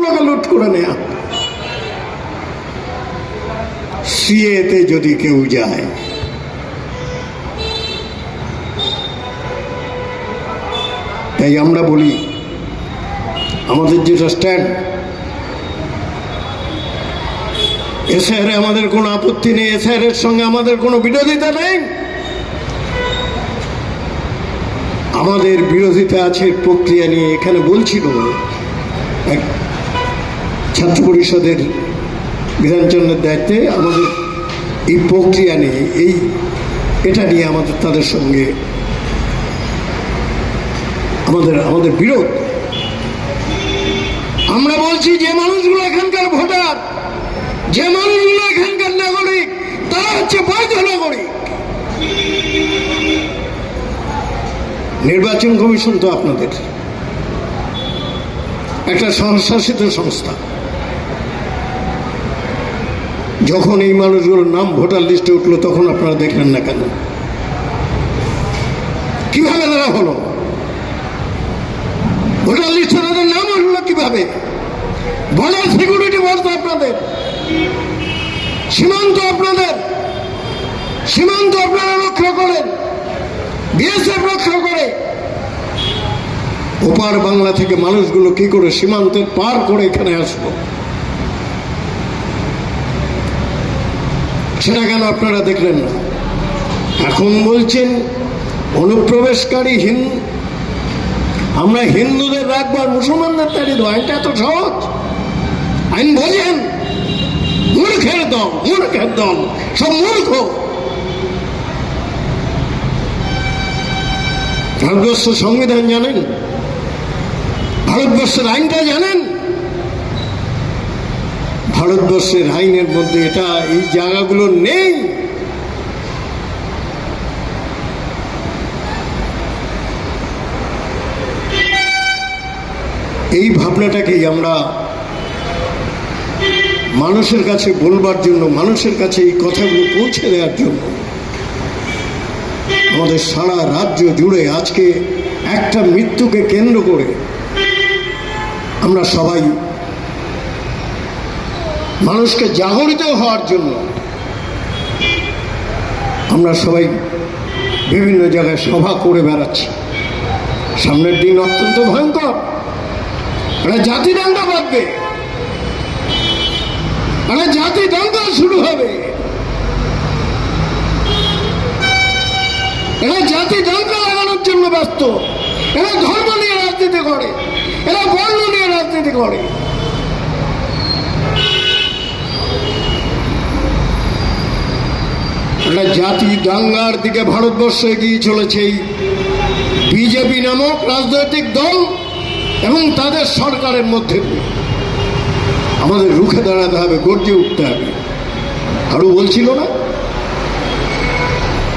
ভোটগুলোকে লুট করে নেয়া। সিএতে যদি কেউ যায়, তাই আমরা বলি, আমাদের যেটা স্ট্যান্ড এসআইআরে আমাদের কোনো আপত্তি নেই, এসআইআরের সঙ্গে আমাদের কোনো বিরোধিতা নেই। আমাদের বিরোধিতা আছে প্রক্রিয়া নিয়ে, এখানে বলছিল ছাত্র পরিষদের বিধানচন্দ্রের দায়িত্বে আমাদের এই প্রক্রিয়া নিয়ে, এই এটা নিয়ে আমাদের তাদের সঙ্গে আমাদের আমাদের বিরোধ। আমরা বলছি যে মানুষগুলো এখানকার ভোটার, যে মানুষগুলো এখানকার নাগরিক, তারা হচ্ছে বৈধ নাগরিক। নির্বাচন কমিশন তো আপনাদের। একটা স্বশাসিত সংস্থা। যখন এই মানুষগুলোর নাম ভোটার লিস্টে উঠল, তখন আপনারা দেখলেন না কেন? কীভাবে তারা হলো? ভোটার লিস্টে তাদের নাম উঠল কীভাবে? বর্ডার সিকিউরিটি বলতো আপনাদের। সীমান্ত আপনাদের। সীমান্ত আপনারা রক্ষা করেন। বিএসএফ রক্ষা করে। ওপার বাংলা থেকে মানুষগুলো কি করে সীমান্তের পার করে এখানে আসলো? সেটা কেন আপনারা দেখলেন না? এখন বলছেন, অনুপ্রবেশকারী হিন্দু আমরা হিন্দুদের রাখব আর মুসলমানদের তাড়িয়ে দেবো। আইনটা এত সহজ। আইন বোঝেন মূর্খের দল মূর্খের দল সব মূর্খ। ভারতবর্ষ সংবিধান জানেন? ভারতবর্ষের আইনটা জানেন? ভারতবর্ষের আইনের মধ্যে এটা, এই জায়গাগুলো নেই। এই ভাবনাটাকেই আমরা মানুষের কাছে বলবার জন্য, মানুষের কাছে এই কথাগুলো পৌঁছে দেওয়ার জন্য আমাদের সারা রাজ্য জুড়ে আজকে একটা মৃত্যুকে কেন্দ্র করে আমরা সবাই মানুষকে জাগরিত হওয়ার জন্য আমরা সবাই বিভিন্ন জায়গায় সভা করে বেড়াচ্ছি। সামনের দিন অত্যন্ত ভয়ঙ্কর। একটা জাতি দাঙ্গা বাঁধবে। একটা জাতি দাঙ্গা শুরু হবে। এরা জাতি দাঙ্গা লাগানোর জন্য ব্যস্ত। এরা ধর্ম নিয়ে রাজনীতি করে। এরা বর্ণ নিয়ে রাজনীতি করে। একটা জাতি দাঙ্গার দিকে ভারতবর্ষ এগিয়ে চলেছে। বিজেপি নামক রাজনৈতিক দল এবং তাদের সরকারের মধ্যে আমাদের রুখে দাঁড়াতে হবে, গর্জে উঠতে হবে। আরও বলছিল না?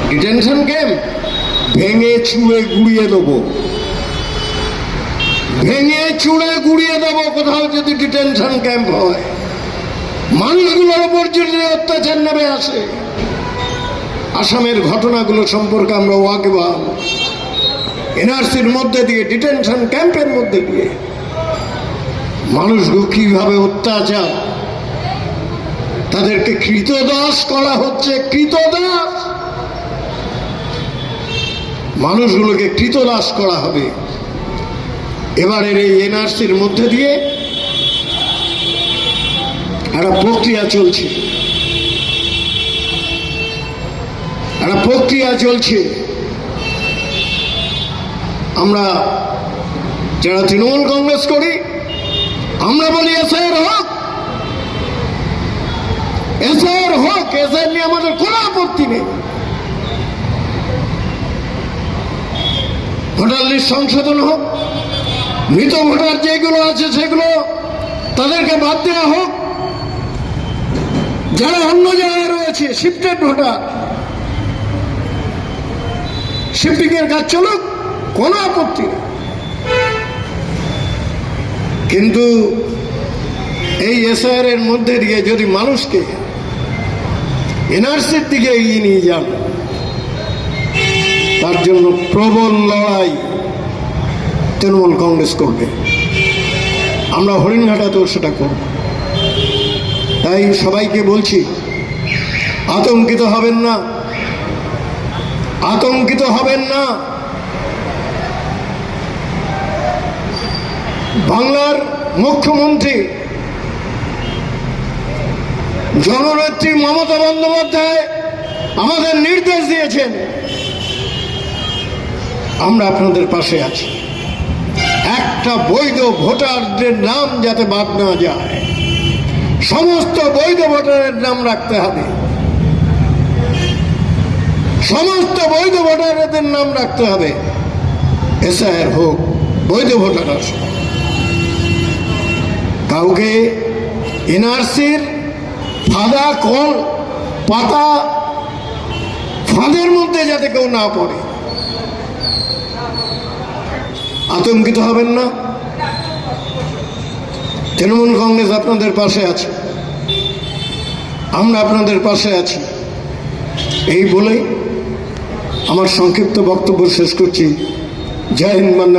ডিটেনশন ক্যাম্প ভেঙে চুড়ে গুড়িয়ে দেবো। ভেঙে চুড়ে গুড়িয়ে দেবো, কোথাও যদি ডিটেনশন ক্যাম্প হয়। মানুষগুলোর ওপর যদি অত্যাচার নেমে আসে আসামের ঘটনাগুলো সম্পর্কে আমরা ওয়াকিবাল এনআরসির মধ্যে দিয়ে, ডিটেনশন ক্যাম্পের মধ্যে দিয়ে মানুষগুলো কীভাবে অত্যাচার, তাদেরকে কৃতদাস করা হচ্ছে, কৃতদাস। মানুষগুলোকে কৃতদাস করা হবে। এবারের এই এনআরসির মধ্যে দিয়ে একটা প্রক্রিয়া চলছে। একটা প্রক্রিয়া চলছে। আমরা যারা তৃণমূল কংগ্রেস করি, আমরা বলি এসআইয়ের হোক এসআইয়ের হোক এসআইয়ের নিয়ে আমাদের কোনো আপত্তি নেই। ভোটার লিস্ট সংশোধন হোক, মৃত ভোটার যেগুলো আছে সেগুলো তাদেরকে বাদ দেওয়া হোক। যারা অন্য জায়গায় রয়েছে শিফটেড ভোটার শিফটিং এর কাজ চলুক, কোনো আপত্তি নেই। কিন্তু এই এসআর এর মধ্যে দিয়ে যদি মানুষকে এনআরসির দিকে এগিয়ে নিয়ে যান, তার জন্য প্রবল লড়াই তৃণমূল কংগ্রেস করবে। আমরা হরিণঘাটাতেও সেটা করব। তাই সবাইকে বলছি, আতঙ্কিত হবেন না। আতঙ্কিত হবেন না। বাংলার মুখ্যমন্ত্রী, জননেত্রী মমতা বন্দ্যোপাধ্যায় আমাদের নির্দেশ দিয়েছেন, আমরা আপনাদের পাশে আছি। একটা বৈধ ভোটারদের নাম যাতে বাদ না যায়, সমস্ত বৈধ ভোটারের নাম রাখতে হবে। সমস্ত বৈধ ভোটারদের নাম রাখতে হবে। এসআইআর হোক, বৈধ ভোটার কাউকে এনআরসির ফাঁদা, কল, পাতা, ফাঁদের মধ্যে যাতে কেউ না পড়ে। আতঙ্কিত হবেন না। তৃণমূল কংগ্রেস আপনাদের পাশে আছে। আমরা আপনাদের পাশে আছি। এই বলেই আমার সংক্ষিপ্ত বক্তব্য শেষ করছি জয় হিন্দ।